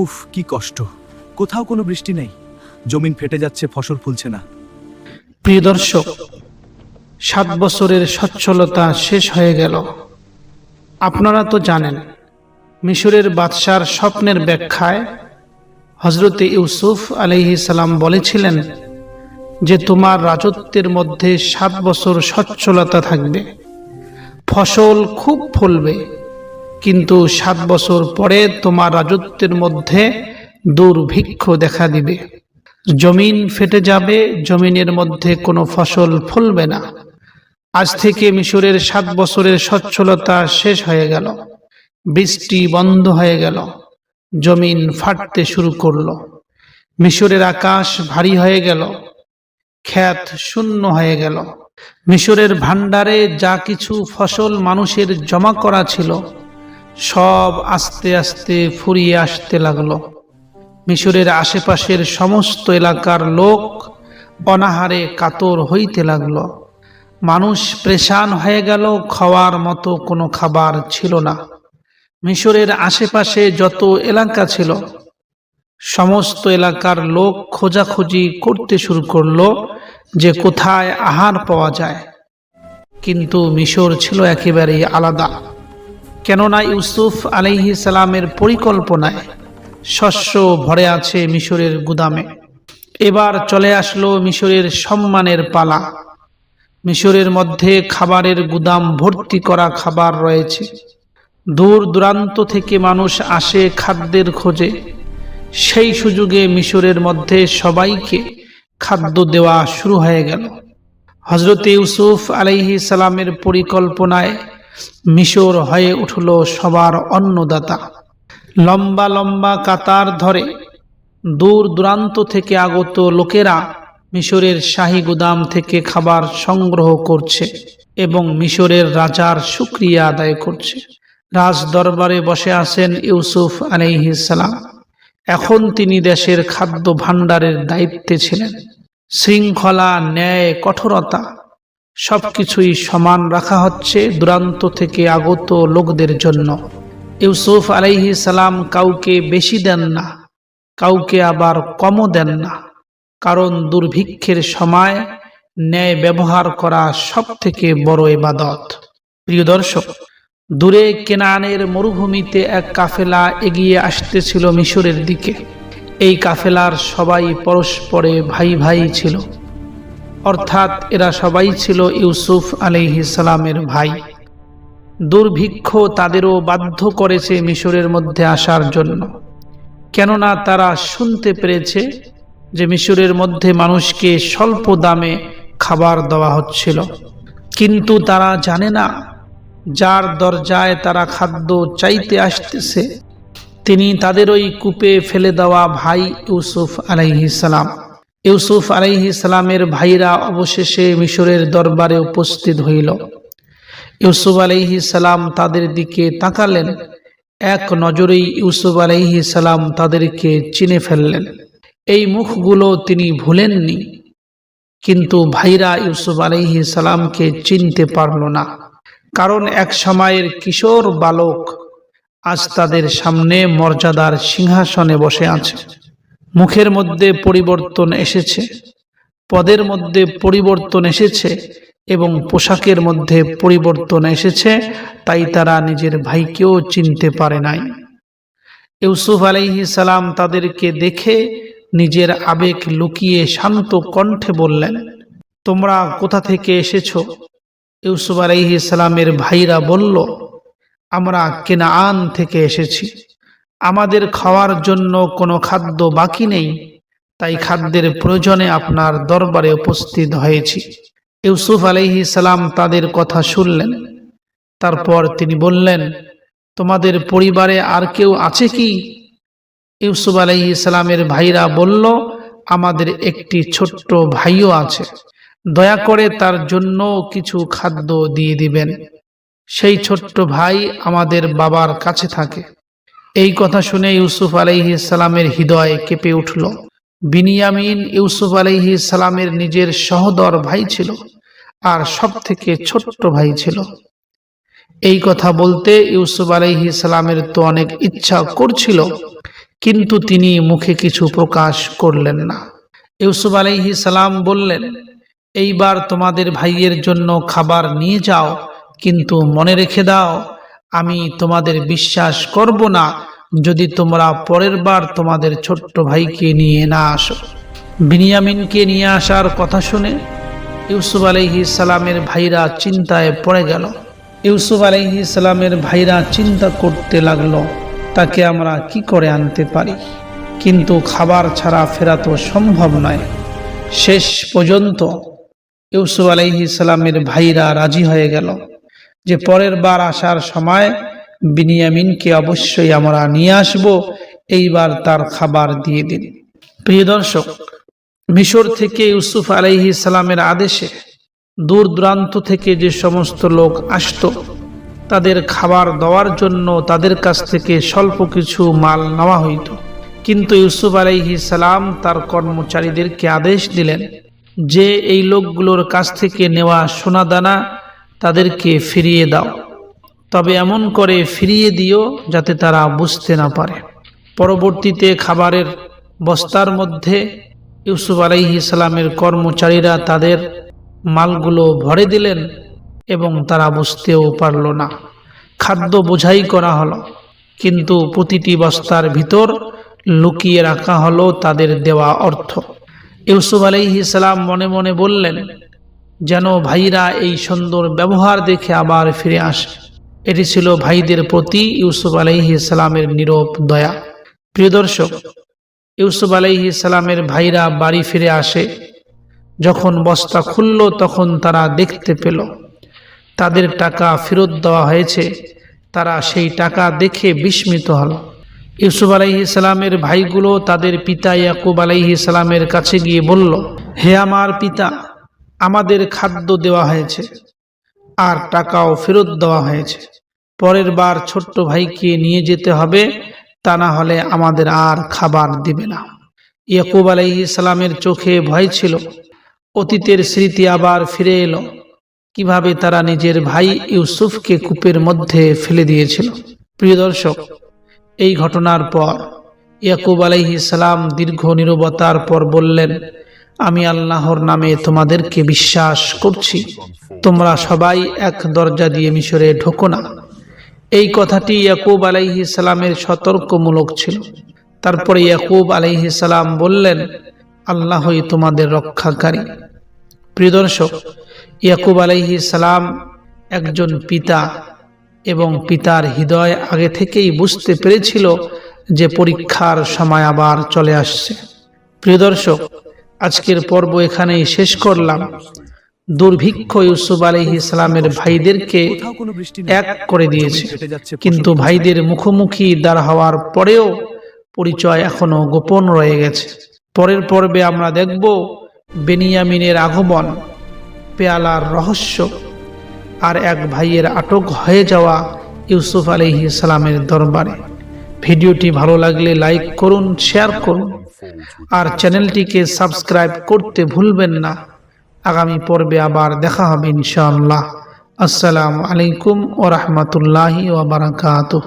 উফ, কি কষ্ট। কোথাও কোনো বৃষ্টি নেই। জমিন ফেটে যাচ্ছে, ফসল ফুলছে না। প্রিয় দর্শক, সাত বছরের সচ্ছলতা শেষ হয়ে গেল। আপনারা তো জানেন, মিশরের বাদশার স্বপ্নের ব্যাখ্যায় হজরতে ইউসুফ আলহি সালাম বলেছিলেন যে, তোমার রাজত্বের মধ্যে সাত বছর সচ্ছলতা থাকবে। ফসল খুব ফলবে। কিন্তু সাত বছর পরে তোমার রাজত্বের মধ্যে দুর্ভিক্ষ দেখা দিবে। জমিন ফেটে যাবে, জমিনের মধ্যে কোনো ফসল ফলবে না। আজ থেকে মিশরের সাত বছরের সচ্ছলতা শেষ হয়ে গেল। বৃষ্টি বন্ধ হয়ে গেল। জমিন ফাটতে শুরু করল। মিশরের আকাশ ভারী হয়ে গেল। খ্যাত শূন্য হয়ে গেল। মিশরের ভাণ্ডারে যা কিছু ফসল মানুষের জমা করা ছিল সব আস্তে আস্তে ফুরিয়ে আসতে লাগল। মিশরের আশেপাশের সমস্ত এলাকার লোক অনাহারে কাতর হইতে লাগল। মানুষ প্রেশান হয়ে গেল, খাওয়ার মতো কোনো খাবার ছিল না। মিশরের আশেপাশে যত এলাকা ছিল, সমস্ত এলাকার লোক খোঁজাখুঁজি করতে শুরু করল যে কোথায় আহার পাওয়া যায়। কিন্তু মিশর ছিল একেবারেই আলাদা। কেননা ইউসুফ আলাইহি সালামের পরিকল্পনায় শস্য ভরে আছে মিশরের গুদামে। এবার চলে আসলো মিশরের সম্মানের পালা। মিশরের মধ্যে খাবারের গুদাম ভর্তি করা খাবার রয়েছে। দূর দূরান্ত থেকে মানুষ আসে খাদ্যের খোঁজে। সেই সুযোগে মিশরের মধ্যে সবাইকে খাদ্য দেওয়া শুরু হয়ে গেল। হজরত ইউসুফ আলাইহি সালামের পরিকল্পনায় মিশর হয়ে উঠল সবার অন্নদাতা। লম্বা লম্বা কাতার ধরে দূর দূরান্ত থেকে আগত লোকেরা মিশরের শাহী গুদাম থেকে খাবার সংগ্রহ করছে এবং মিশরের রাজার শুক্রিয়া আদায় করছে। রাজ দরবারে বসে আছেন ইউসুফ আলাইহিসালাম এখন তিনি দেশের খাদ্য ভাণ্ডারের দায়িত্বে ছিলেন। শৃঙ্খলা, ন্যায়, কঠোরতা সবকিছুই সমান রাখা হচ্ছে দূরান্ত থেকে আগত লোকদের জন্য। ইউসুফ আলাইহি সালাম কাউকে বেশি দেন না, কাউকে আবার কমও দেন না। কারণ দুর্ভিক্ষের সময় ন্যায় ব্যবহার করা সব থেকে বড় এবাদত প্রিয় দর্শক, দূরে কেনানের মরুভূমিতে এক কাফেলা এগিয়ে আসতেছিল মিশরের দিকে। এই কাফেলার সবাই পরস্পরে ভাই ভাই ছিল। অর্থাৎ এরা সবাই ছিল ইউসুফ সালামের ভাই। দুর্ভিক্ষ তাদেরও বাধ্য করেছে মিশরের মধ্যে আসার জন্য। কেননা তারা শুনতে পেরেছে যে মিশরের মধ্যে মানুষকে স্বল্প দামে খাবার দেওয়া হচ্ছিল। কিন্তু তারা জানে না, যার দরজায় তারা খাদ্য চাইতে আসতেছে, তিনি তাদের ওই কূপে ফেলে দেওয়া ভাই ইউসুফ আলাইহিসালাম ইউসুফ আলাইহিসালামের ভাইরা অবশেষে মিশরের দরবারে উপস্থিত হইল। ইউসুফ আলাইহি সালাম তাদের দিকে তাকালেন। এক নজরেই ইউসুফ আলাইহি সালাম তাদেরকে চিনে ফেললেন। এই মুখগুলো তিনি ভুলেননি, কিন্তু ভাইরা ইউসুফ আলাইহি সালামকে চিনতে পারল না, কারণ এক সময়ের কিশোর বালক আজ তাদের সামনে মর্যাদার সিংহাসনে বসে আছে। মুখের মধ্যে পরিবর্তন এসেছে, পদের মধ্যে পরিবর্তন এসেছে এবং পোশাকের মধ্যে পরিবর্তন এসেছে, তাই তারা নিজের ভাইকেও চিনতে পারে নাই। ইউসুফ আলাইহি সালাম তাদেরকে দেখে নিজের আবেগ লুকিয়ে শান্ত কণ্ঠে বললেন, তোমরা কোথা থেকে এসেছ? ইউসুফ আলাইহি সালামের ভাইরা বলল, আমরা কেনাআন থেকে এসেছি। আমাদের খাওয়ার জন্য কোনো খাদ্য বাকি নেই, তাই খাদ্যের প্রয়োজনে আপনার দরবারে উপস্থিত হয়েছি। ইউসুফ আলাইহি সালাম তাদের কথা শুনলেন। তারপর তিনি বললেন, তোমাদের পরিবারে আর কেউ আছে কি? ইউসুফ আলাইহি সালামের ভাইরা বলল, আমাদের একটি ছোট্ট ভাইও আছে। দয়া করে তার জন্য কিছু খাদ্য দিয়ে দিবেন। সেই ছোট্ট ভাই আমাদের বাবার কাছে থাকে। এই কথা শুনে ইউসুফ আলাইহি সালামের হৃদয় কেঁপে উঠল। বিনিয়ামিন ইউসুফ আলাইহি সালামের নিজের সহদর ভাই ছিল আর সব থেকে ছোট্ট ভাই ছিল। এই কথা বলতে ইউসুফ আলাইহি সালামের তো অনেক ইচ্ছা করছিল, কিন্তু তিনি মুখে কিছু প্রকাশ করলেন না। ইউসুফ আলাইহি সালাম বললেন, এইবার তোমাদের ভাইয়ের জন্য খাবার নিয়ে যাও, কিন্তু মনে রেখে দাও আমি তোমাদের বিশ্বাস করব না যদি তোমরা পরের বার তোমাদের ছোট্ট ভাইকে নিয়ে না আসো। বিনিয়ামিনকে নিয়ে আসার কথা শুনে ইউসুফ আলাইহি সালামের ভাইরা চিন্তায় পড়ে গেল। ইউসুফ আলাইহি সালামের ভাইরা চিন্তা করতে লাগল, তাকে আমরা কি করে আনতে পারি? কিন্তু খাবার ছাড়া ফেরা তো সম্ভব নয়। শেষ পর্যন্ত ইউসুফ আলাইহি সালামের ভাইরা রাজি হয়ে গেল। যে পরের বার আসার সময় বিনিয়ামিনকে অবশ্যই আমরা নিয়ে আসব। এইবার তার খাবার দিয়ে দিন। প্রিয় দর্শক মিশর থেকে ইউসুফ আলাইহি সালামের আদেশে দূর দূরান্ত থেকে যে সমস্ত লোক আসতো তাদের খাবার দেওয়ার জন্য তাদের কাছ থেকে স্বল্প কিছু মাল নেওয়া হইত। কিন্তু ইউসুফ আলাইহি সালাম তার কর্মচারীদেরকে আদেশ দিলেন যে এই লোকগুলোর কাছ থেকে নেওয়া সোনাদানা তাদেরকে ফিরিয়ে দাও। তবে এমন করে ফিরিয়ে দিও যাতে তারা বুঝতে না পারে। পরবর্তীতে খাবারের বস্তার মধ্যে ইউসুফ আলাইহি সালামের কর্মচারীরা তাদের মালগুলো ভরে দিলেন এবং তারা বুঝতেও পারল না। খাদ্য বোঝাই করা হলো, কিন্তু প্রতিটি বস্তার ভিতর লুকিয়ে রাখা হলো তাদের দেওয়া অর্থ। ইউসুফ আলাইহি সালাম মনে মনে বললেন যেন ভাইরা এই সুন্দর ব্যবহার দেখে আবার ফিরে আসে। এটি ছিল ভাইদের প্রতি ইউসুফ আলাইহি সালামের নীরব দয়া। প্রিয় দর্শক, ইউসুফ আলাইহি সালামের ভাইরা বাড়ি ফিরে আসে। যখন বস্তা খুলল, তখন তারা দেখতে পেল, তাদের টাকা ফেরত দেওয়া হয়েছে। তারা সেই টাকা দেখে বিস্মিত হল। ইউসুফ আলাইহি সালামের ভাইগুলো তাদের পিতা ইয়াকুব আলাইহি সালামের কাছে গিয়ে বলল, হে আমার পিতা আমাদের খাদ্য দেওয়া হয়েছে আর টাকাও ফেরত দেওয়া হয়েছে। পরের বার ছোট্ট ভাইকে নিয়ে যেতে হবে, তা না হলে আমাদের আর খাবার দিবে না। ইয়াকুব আলাইহি সালামের চোখে ভয় ছিল। অতীতের স্মৃতি আবার ফিরে এলো। কীভাবে তারা নিজের ভাই ইউসুফকে কূপের মধ্যে ফেলে দিয়েছিল। প্রিয় দর্শক, এই ঘটনার পর ইয়াকুব আলাইহি দীর্ঘ নিরবতার পর বললেন আমি আল্লাহর নামে তোমাদেরকে বিশ্বাস করছি। তোমরা সবাই এক দরজা দিয়ে মিশরে ঢোকো না। এই কথাটি ইয়াকুব আলাইহি সালামের সতর্কমূলক ছিল। তারপরে ইয়াকুব আলাইহি সালাম বললেন, আল্লাহই তোমাদের রক্ষাকারী। প্রিয় দর্শক, ইয়াকুব আলাইহি সালাম একজন পিতা এবং পিতার হৃদয় আগে থেকেই বুঝতে পেরেছিল যে পরীক্ষার সময় আবার চলে আসছে। প্রিয় দর্শক আজকের পর্ব এখানেই শেষ করলাম। দুর্ভিক্ষ ইউসুফ আলহি ইসলামের ভাইদেরকে এক করে দিয়েছে। কিন্তু ভাইদের মুখোমুখি দাঁড় হওয়ার পরেও পরিচয় এখনও গোপন রয়ে গেছে। পরের পর্বে আমরা দেখব বেনিয়ামিনের আগমন, পেয়ালার রহস্য আর এক ভাইয়ের আটক হয়ে যাওয়া ইউসুফ আলহি ইসলামের দরবারে। ভিডিওটি ভালো লাগলে লাইক করুন, শেয়ার করুন। আর চ্যানেলটিকে সাবস্ক্রাইব করতে ভুলবেন না। আগামী পর্বে আবার দেখা হবে ইনশাআল্লাহ। আসসালামু আলাইকুম ও রহমতুল্লাহি ওবরাকাতুহ